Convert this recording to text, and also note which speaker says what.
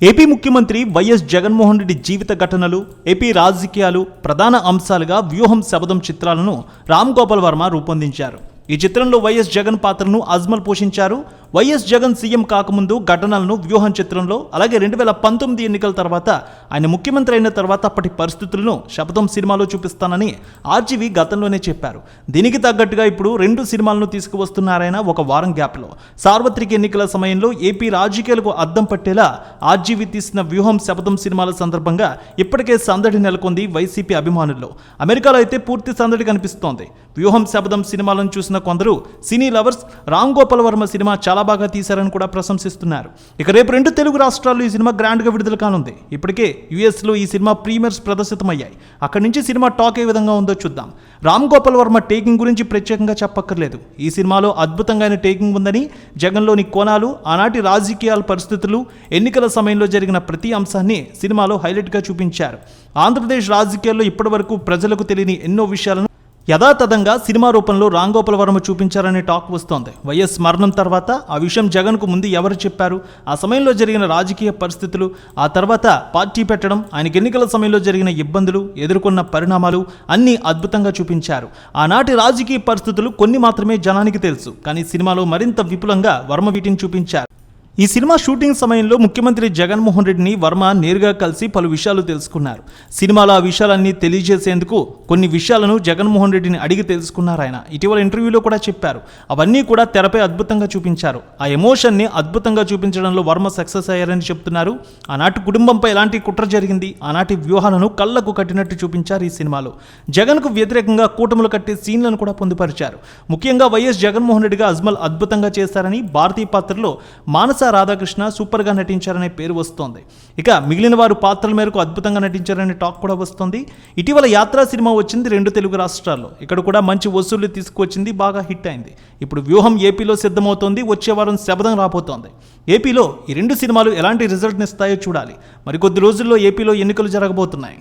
Speaker 1: AP ముఖ్యమంత్రి YS Jaganmohan Reddy జీవిత ఘటనలు AP రాజకీయాలు ప్రధాన అంశాలుగా వ్యూహం శబదం చిత్రాలను రామ్ గోపాల్ వర్మ రూపొందించారు. ఈ చిత్రంలో వైఎస్ జగన్ పాత్రను అజ్మల్ పోషించారు. వైఎస్ జగన్ సీఎం కాకముందు ఘటనలను వ్యూహం చిత్రంలో అలాగే రెండు వేల పంతొమ్మిది ఎన్నికల తర్వాత ఆయన ముఖ్యమంత్రి అయిన తర్వాత అప్పటి పరిస్థితులను శపథం సినిమాలో చూపిస్తానని ఆర్జీవి గతంలోనే చెప్పారు. దీనికి తగ్గట్టుగా ఇప్పుడు రెండు సినిమాలను తీసుకువస్తున్నారాయన ఒక వారం గ్యాప్లో. సార్వత్రిక ఎన్నికల సమయంలో ఏపీ రాజకీయాలకు అద్దం పట్టేలా ఆర్జీవి తీసిన వ్యూహం శపథం సినిమాల సందర్భంగా ఇప్పటికే సందడి నెలకొంది వైసీపీ అభిమానుల్లో. అమెరికాలో అయితే పూర్తి సందడి కనిపిస్తోంది. వ్యూహం శపథం సినిమాలను చూసిన కొందరు cine lovers Ram Gopal Varma cinema చాలా బాగా తీశారని కూడా ప్రశంసిస్తున్నారు. ఇక రేపు రెండు తెలుగు రాష్ట్రాల్లో ఈ సినిమా గ్రాండ్గా విడుదల కానుంది. ఇప్పటికే యుఎస్లో ఈ సినిమా ప్రీమియర్స్ ప్రదర్శితమయ్యాయి. అక్కడి నుంచి సినిమా టాక్ ఏ విధంగా ఉందో చూద్దాం. రామ్ గోపాల్ వర్మ టేకింగ్ గురించి ప్రత్యేకంగా చెప్పక్కర్లేదు. ఈ సినిమాలో అద్భుతంగా టేకింగ్ ఉందని జగన్లోని కోణాలు ఆనాటి రాజకీయాల పరిస్థితులు ఎన్నికల సమయంలో జరిగిన ప్రతి అంశాన్ని సినిమాలో హైలైట్గా చూపించారు. ఆంధ్రప్రదేశ్ రాజకీయాల్లో ఇప్పటివరకు ప్రజలకు తెలియని ఎన్నో విషయాలను యథాతథంగా సినిమా రూపంలో రాంగోపాల్ వర్మ చూపించారనే టాక్ వస్తోంది. వైఎస్ మరణం తర్వాత ఆ విషయం జగన్కు ముందు ఎవరు చెప్పారు? ఆ సమయంలో జరిగిన రాజకీయ పరిస్థితులు ఆ తర్వాత పార్టీ పెట్టడం ఆయనకి ఎన్నికల సమయంలో జరిగిన ఇబ్బందులు ఎదుర్కొన్న పరిణామాలు అన్నీ అద్భుతంగా చూపించారు. ఆనాటి రాజకీయ పరిస్థితులు కొన్ని మాత్రమే జనానికి తెలుసు. కానీ సినిమాలో మరింత విపులంగా వర్మ వీటిని చూపించారు. ఈ సినిమా షూటింగ్ సమయంలో ముఖ్యమంత్రి జగన్మోహన్ రెడ్డిని వర్మ నేరుగా కలిసి పలు విషయాలు తెలుసుకున్నారు. సినిమాలో ఆ విషయాలన్నీ తెలియజేసేందుకు కొన్ని విషయాలను జగన్మోహన్ రెడ్డిని అడిగి తెలుసుకున్నారు ఆయన. ఇటీవల ఇంటర్వ్యూలో కూడా చెప్పారు. అవన్నీ కూడా తెరపై అద్భుతంగా చూపించారు. ఆ ఎమోషన్ని అద్భుతంగా చూపించడంలో వర్మ సక్సెస్ అయ్యారని చెప్తున్నారు. ఆనాటి కుటుంబంపై ఎలాంటి కుట్ర జరిగింది? ఆనాటి వ్యూహాలను కళ్ళకు కట్టినట్టు చూపించారు ఈ సినిమాలో. జగన్కు వ్యతిరేకంగా కూటములు కట్టే సీన్లను కూడా పొందుపరిచారు. ముఖ్యంగా వైఎస్ జగన్మోహన్ రెడ్డిగా అజ్మల్ అద్భుతంగా చేశారని భారతీయ పాత్రలో మానస రాధాకృష్ణ సూపర్గా నటించారనే పేరు వస్తోంది. ఇక మిగిలిన వారు పాత్రల మేరకు అద్భుతంగా నటించారనే టాక్ కూడా వస్తుంది. ఇటీవల యాత్రా సినిమా వచ్చింది రెండు తెలుగు రాష్ట్రాల్లో. ఇక్కడ కూడా మంచి వసూళ్ళు తీసుకువచ్చింది బాగా హిట్ అయింది. ఇప్పుడు వ్యూహం ఏపీలో సిద్ధమవుతోంది. వచ్చే వారం శబదం రాబోతోంది. ఏపీలో ఈ రెండు సినిమాలు ఎలాంటి రిజల్ట్ని ఇస్తాయో చూడాలి. మరికొద్ది రోజుల్లో ఏపీలో ఎన్నికలు జరగబోతున్నాయి.